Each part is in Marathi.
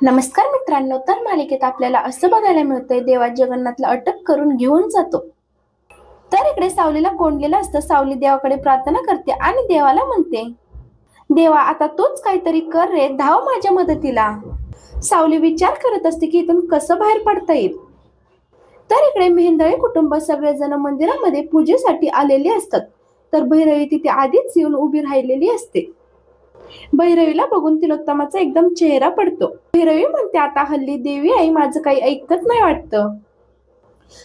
नमस्कार मित्रांनो तर मालिकेत आपल्याला असं बघायला मिळतंय देवा जगन्नाथला अटक करून घेऊन जातो. तर इकडे सावलीला कोंडलेलं असतं सावली देवाकडे प्रार्थना करते आणि देवाला म्हणते देवा आता तूच काहीतरी कर रे धाव माझ्या मदतीला. सावली विचार करत असते की इथून कसं बाहेर पडता येईल. तर इकडे मेहंदळे कुटुंब सगळेजण मंदिरामध्ये पूजेसाठी आलेले असतात. तर भैरवी तिथे आधीच येऊन उभी राहिलेली असते. भैरवीला बघून तिलोत्तमाचा एकदम चेहरा पडतो. भैरवी म्हणते आता हल्ली देवी आई माझं काही ऐकत नाही वाटतं.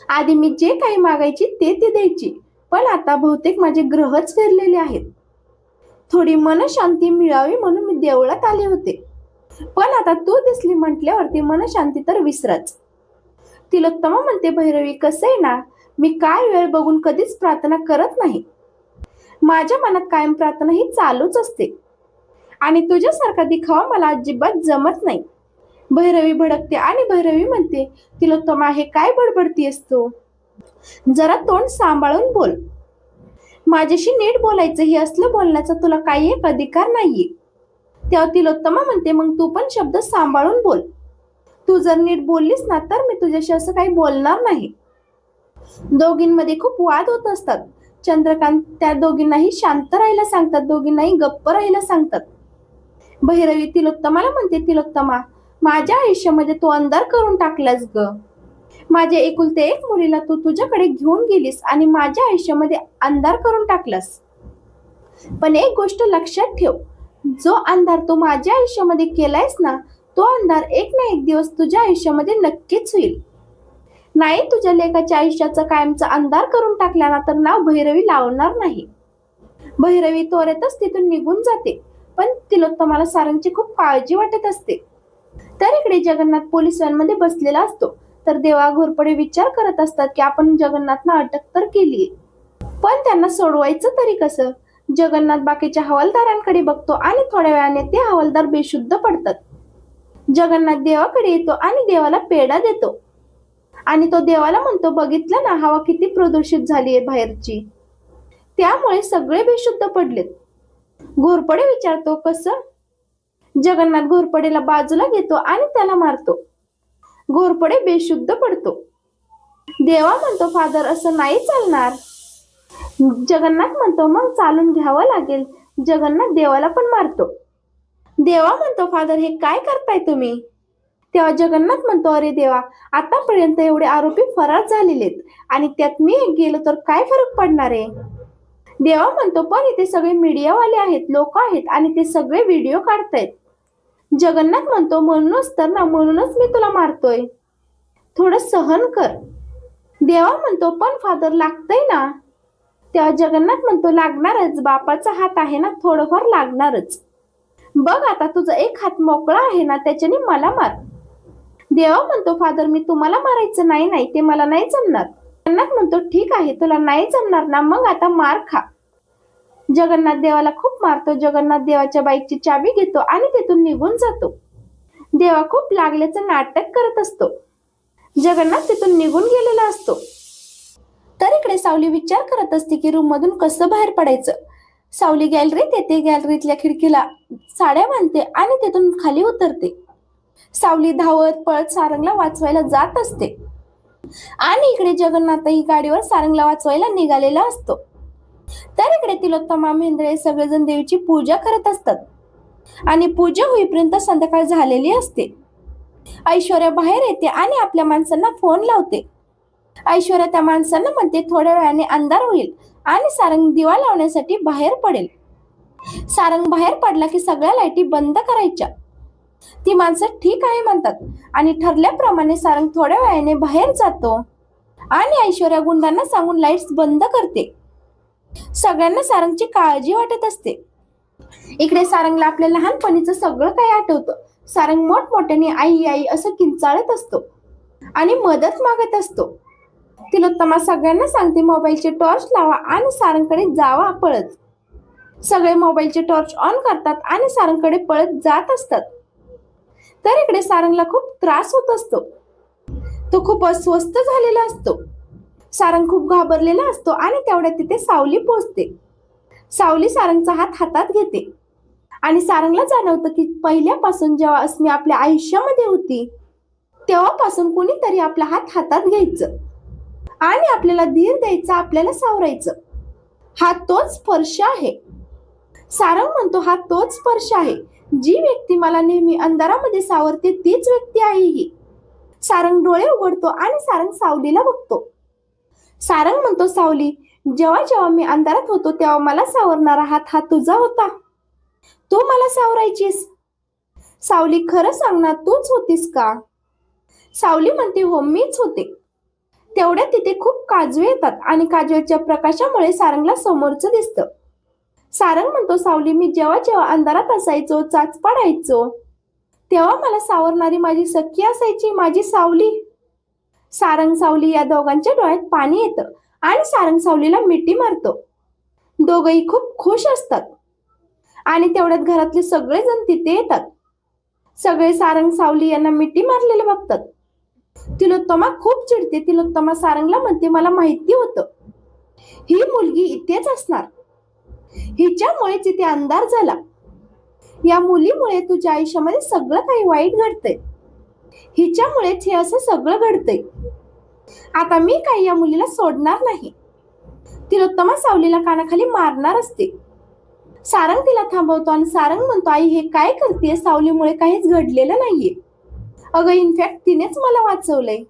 आधी मी जे काही मागायची ते ती द्यायची. पण आता बहुतेक माझे ग्रहच फिरलेले आहेत. थोडी मनशांती मिळावी म्हणून मी देवळात आले होते. पण आता तू दिसली म्हटल्यावरती मनशांती तर विसराच. तिलोत्तमा म्हणते भैरवी कसं आहे ना? मी काय वेळ बघून कधीच प्रार्थना करत नाही. माझ्या मनात कायम प्रार्थना ही चालूच असते. आणि तुझ्यासारखा दिखावा मला अजिबात जमत नाही. भैरवी भडकते आणि भैरवी म्हणते तिलोत्तमा हे काय बडबडती असतो जरा तोंड सांभाळून बोल. माझ्याशी नीट बोलायचं हे असलं बोलण्याचा तुला काही एक अधिकार नाहीये. तेव्हा तिलोत्तमा म्हणते मग तू पण शब्द सांभाळून बोल. तू जर नीट बोललीस ना तर मी तुझ्याशी असं काही बोलणार नाही. दोघींमध्ये खूप वाद होत असतात. चंद्रकांत त्या दोघींनाही शांत राहायला सांगतात दोघींनाही गप्प राहायला सांगतात. भैरवी तिलोत्तमाला म्हणते तिलोत्तमा माझ्या आयुष्यामध्ये तू अंधार करून टाकलास ग. माझ्या एकुलते एक मुलीला तू तुझ्याकडे घेऊन गेलीस आणि माझ्या आयुष्यामध्ये अंधार करून टाकलास. पण एक गोष्ट लक्षात ठेव जो अंधार तू माझ्या आयुष्यामध्ये केलायस ना तो अंधार एक ना एक दिवस तुझ्या आयुष्यामध्ये नक्कीच होईल. नाही तुझ्या लेखाच्या आयुष्याचा कायमचा अंधार करून टाकला ना तर नाव भैरवी लावणार नाही. भैरवी त्वरेतच तिथून निघून जाते. पण तिलोत्तमाला सारंगची खूप काळजी वाटत असते. तर इकडे जगन्नाथ पोलिसांमध्ये व्हॅनमध्ये बसलेला असतो. तर देवा घोरपडे विचार करत असतात की आपण जगन्नाथना अटक तर केली पण त्यांना सोडवायचं तरी कसं? जगन्नाथ बाकीच्या हवालदारांकडे बघतो आणि थोड्या वेळाने ते हवालदार बेशुद्ध पडतात. जगन्नाथ देवाकडे येतो आणि देवाला पेढा देतो. आणि तो देवाला म्हणतो बघितलं ना हवा किती प्रदूषित झाली आहे बाहेरची. त्यामुळे सगळे बेशुद्ध पडलेत. घोरपडे विचारतो कसं? जगन्नाथ घोरपडेला बाजूला घेतो आणि त्याला मारतो. घोरपडे बेशुद्ध पडतो. देवा म्हणतो फादर असं नाही चालणार. जगन्नाथ म्हणतो मग चालून घ्यावं लागेल. जगन्नाथ देवाला पण मारतो. देवा म्हणतो फादर हे काय करताय तुम्ही? तेव्हा जगन्नाथ म्हणतो अरे देवा आतापर्यंत एवढे आरोपी फरार झालेले आहेत आणि त्यात मी गेलो तर काय फरक पडणार आहे? देवा म्हणतो पण इथे सगळे मीडियावाले आहेत लोक आहेत आणि ते सगळे व्हिडिओ काढतायत. जगन्नाथ म्हणतो म्हणूनच तर ना म्हणूनच मी तुला मारतोय. थोडं सहन कर. देवा म्हणतो पण फादर लागतंय ना. तेव्हा जगन्नाथ म्हणतो लागणारच बापाचा हात आहे ना थोडंफार लागणारच. बघ आता तुझा एक हात मोकळा आहे ना त्याच्याने मला मार. देवा म्हणतो फादर मी तुम्हाला मारायचं नाही नाही ते मला नाही जमणार. जगन्नाथ म्हणतो ठीक आहे तुला नाही जमणार ना मग आता मार खा. जगन्नाथ देवाला खूप मारतो. जगन्नाथ देवाच्या बाईकची चाबी घेतो आणि तिथून निघून जातो. देवा खूप लागल्याचं नाटक करत असतो. जगन्नाथ तिथून निघून गेलेला असतो. तर इकडे सावली विचार करत असते की रूम मधून कसं बाहेर पडायचं? सावली गॅलरीत येते गॅलरीतल्या खिडकीला साड्या बांधते आणि तिथून खाली उतरते. सावली धावत पळत सारंगला वाचवायला जात असते. आणि इकडे जगन्नाथही गाडीवर सारंगला वाचवायला निघालेला असतो. तर इकडे तिलोत्तमा मेंद्रे सगळेजण देवीची पूजा करत असतात. आणि पूजा होईपर्यंत संध्याकाळ झालेली असते. ऐश्वर्या बाहेर येते आणि आपल्या माणसांना फोन लावते. ऐश्वर्या त्या माणसांना म्हणते थोड्या वेळाने अंधार होईल आणि सारंग दिवा लावण्यासाठी बाहेर पडेल. सारंग बाहेर पडला की सगळ्या लाईटी बंद करायच्या. ती माणसं ठीक आहे म्हणतात. आणि ठरल्याप्रमाणे सारंग थोड्या वेळाने बाहेर जातो. आणि ऐश्वर्या गुंडांना सांगून लाईट्स बंद करते. सगळ्यांना सारंगची काळजी वाटत असते. इकडे सारंगला आपल्या लहानपणीचं सगळं काही आठवतं. सारंग मोठमोठ्याने आई आई असं किंचाळत असतो. आणि मदत मागत असतो. तिलोत्तमा सगळ्यांना सांगते मोबाईलचे टॉर्च लावा आणि सारंगकडे जावा पळत. सगळे मोबाईलचे टॉर्च ऑन करतात आणि सारंगकडे पळत जात असतात. तर इकडे सारंगला खूप त्रास होत असतो. तो खूप अस्वस्थ झालेला असतो. सारंग खूप घाबरलेला असतो आणि तेवढ्यात तिथे सावली पोचते सावली सारंगचा हात हातात घेते. आणि सारंगला जाणवतं की पहिल्यापासून जेव्हा अस्मी आपल्या आयुष्यामध्ये होती तेव्हापासून कुणीतरी आपला हात हातात घ्यायचं आणि आपल्याला धीर द्यायचा आपल्याला सावरायचं. हा तोच स्पर्श आहे. सारंग म्हणतो हा तोच स्पर्श आहे. जी व्यक्ती मला नेहमी अंधारामध्ये सावरते तीच व्यक्ती आहे ही. सारंग डोळे उघडतो आणि सारंग सावलीला बघतो. सारंग म्हणतो सावली जेव्हा जेव्हा मी अंधारात होतो तेव्हा मला सावरणारा हात हा तुझा होता. तू मला सावरायचीस. सावली खरं सांगणार तूच होतीस का? सावली म्हणते हो मीच होते. तेवढ्या तिथे खूप काजवे येतात आणि काजव्याच्या प्रकाशामुळे सारंगला समोरचं दिसतं. सारंग म्हणतो सावली मी जेव्हा जेव्हा अंधारात असायचो चाच पाडायचो. तेव्हा मला सावरणारी माझी सखी असायची माझी सावली. सारंग सावली या दोघांच्या डोळ्यात पाणी येतं आणि सारंग सावलीला मिठी मारतो. दोघही खूप खुश असतात. आणि तेवढ्यात घरातले सगळेजण तिथे येतात. सगळे सारंग सावली यांना मिठी मारलेले बघतात. तिलोत्तमा खूप चिडते. तिलोत्तमा सारंगला म्हणते मला माहिती होतं. ही मुलगी इथेच असणार. हिच्यामुळेच तिथे अंधार झाला. या मुलीमुळे तुझ्या आयुष्यामध्ये सगळं काही वाईट घडतंय. हिच्यामुळेच हे असं सगळं घडतंय. आता मी काही या मुलीला सोडणार नाही. तिलोत्तमा सावलीला कानाखाली मारणार असते. सारंग तिला थांबवतो आणि सारंग म्हणतो आई हे काय करते सावलीमुळे काहीच घडलेलं नाहीये. अगं इनफॅक्ट तिनेच मला वाचवलंय.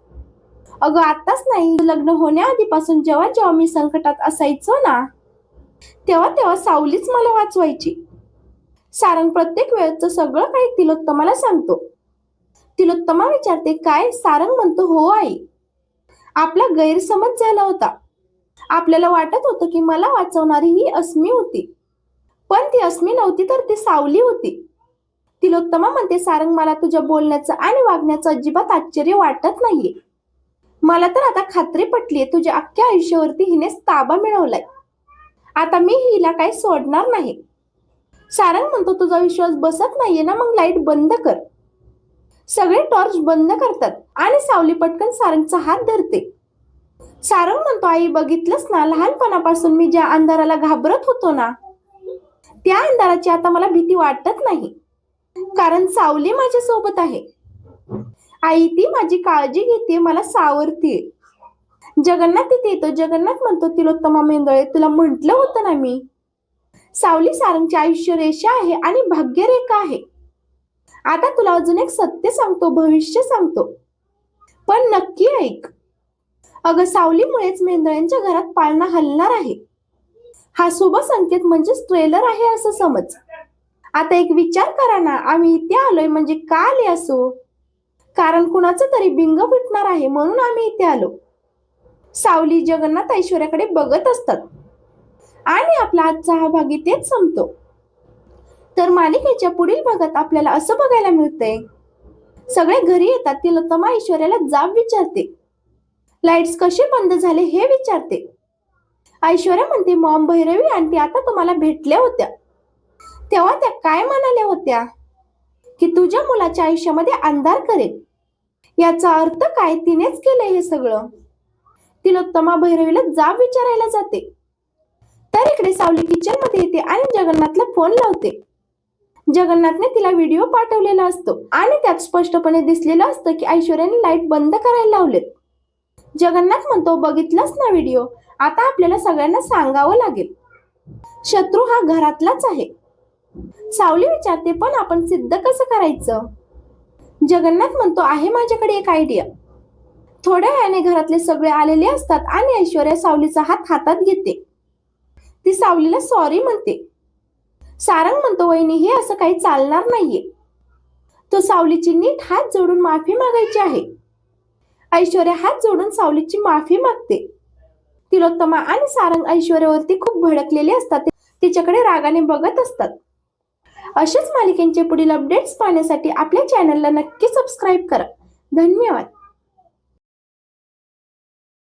अगं आताच नाही लग्न होण्याआधीपासून जेव्हा जेव्हा मी संकटात असायचो ना तेव्हा तेव्हा सावलीच मला वाचवायची. सारंग प्रत्येक वेळेचं सगळं काही तिलोत्तमाला सांगतो. तिलोत्तमा विचारते काय सारंग म्हणतो हो आई. आपला गैरसमज झाला होता. आपल्याला वाटत होतं की मला वाचवणारी ही अस्मी होती. पण ती अस्मी नव्हती तर ती सावली होती. तिलोत्तमा म्हणते सारंग मला तुझ्या बोलण्याचं आणि वागण्याचं अजिबात आश्चर्य वाटत नाहीये. मला तर आता खात्री पटलीये तुझ्या अख्ख्या आयुष्यावरती हिनेच ताबा मिळवलाय. आता मी हिला काही सोडणार नाही. सारंग म्हणतो तुझा विश्वास बसत नाहीये ना मग लाइट बंद कर. सगळे टॉर्च बंद करतात आणि सावली पटकन सारंगचा हात धरते. सारंग म्हणतो आई बघितलंच ना लहानपणापासून मी ज्या अंधाराला घाबरत होतो ना त्या अंधाराची आता मला भीती वाटत नाही. कारण सावली माझ्या सोबत आहे. आई ती माझी काळजी घेते मला सावरते जगन्नाथ तिथे येतो. जगन्नाथ म्हणतो तिलोत्तमा मेंदळे तुला म्हटलं होतं ना मी? सावली सारंगचे आयुष्य रेषा आहे आणि भाग्यरेखा आहे. आता तुला अजून एक सत्य सांगतो भविष्य सांगतो. पण नक्की ऐक. अगं सावलीमुळेच मेंदळ्यांच्या घरात पाळणा हलणार आहे. हा शुभ संकेत म्हणजेच ट्रेलर आहे असं समज. आता एक विचार करा ना आम्ही इथे आलोय म्हणजे का आले असो? कारण कुणाचं तरी बिंग फुटणार आहे म्हणून आम्ही इथे आलो. सावली जगन्नाथ ऐश्वर्याकडे बघत असतात. आणि आपला आजचा हा भाग इथेच संपतो. तर मालिकेच्या पुढील भागात आपल्याला असं बघायला मिळतंय सगळे घरी येतात ती लतमा ऐश्वर्याला जाब विचारते. लाईट्स कसे बंद झाले हे विचारते. ऐश्वर्या म्हणते मॉम भैरवी आंटी आता तुम्हाला भेटल्या होत्या. तेव्हा त्या काय म्हणाल्या होत्या? की तुझ्या मुलाच्या आयुष्यामध्ये अंधार करेल. याचा अर्थ काय तिनेच केलंय हे सगळं? तिलोत्तमा भैरवीला जाब विचारायला जाते. तर इकडे सावली किचनमध्ये येते आणि जगन्नाथला फोन लावते. जगन्नाथने तिला व्हिडिओ पाठवलेला असतो आणि त्यात स्पष्टपणे दिसलेलं असतं की ऐश्वर्याने लाइट बंद करायला लावलेत. जगन्नाथ म्हणतो बघितलाच ना व्हिडिओ आता आपल्याला सगळ्यांना सांगावं लागेल. शत्रू हा घरातलाच आहे. सावली विचारते पण आपण सिद्ध कसं करायचं? जगन्नाथ म्हणतो आहे माझ्याकडे एक आयडिया थोड्या वेळाने घरातले सगळे आलेले असतात आणि ऐश्वर्या सावलीचा हात हातात घेते. ती सावलीला सॉरी म्हणते. सारंग म्हणतो वहिनी हे असं काही चालणार नाहीये. तो सावलीची नीट हात जोडून माफी मागायची आहे. ऐश्वर्या हात जोडून सावलीची माफी मागते. तिलोत्तमा आणि सारंग ऐश्वर्यावरती खूप भडकलेले असतात. तिच्याकडे रागाने बघत असतात. अशाच मालिकेंचे पुढील अपडेट्स पाहण्यासाठी आपल्या चॅनलला नक्की सबस्क्राईब करा. धन्यवाद.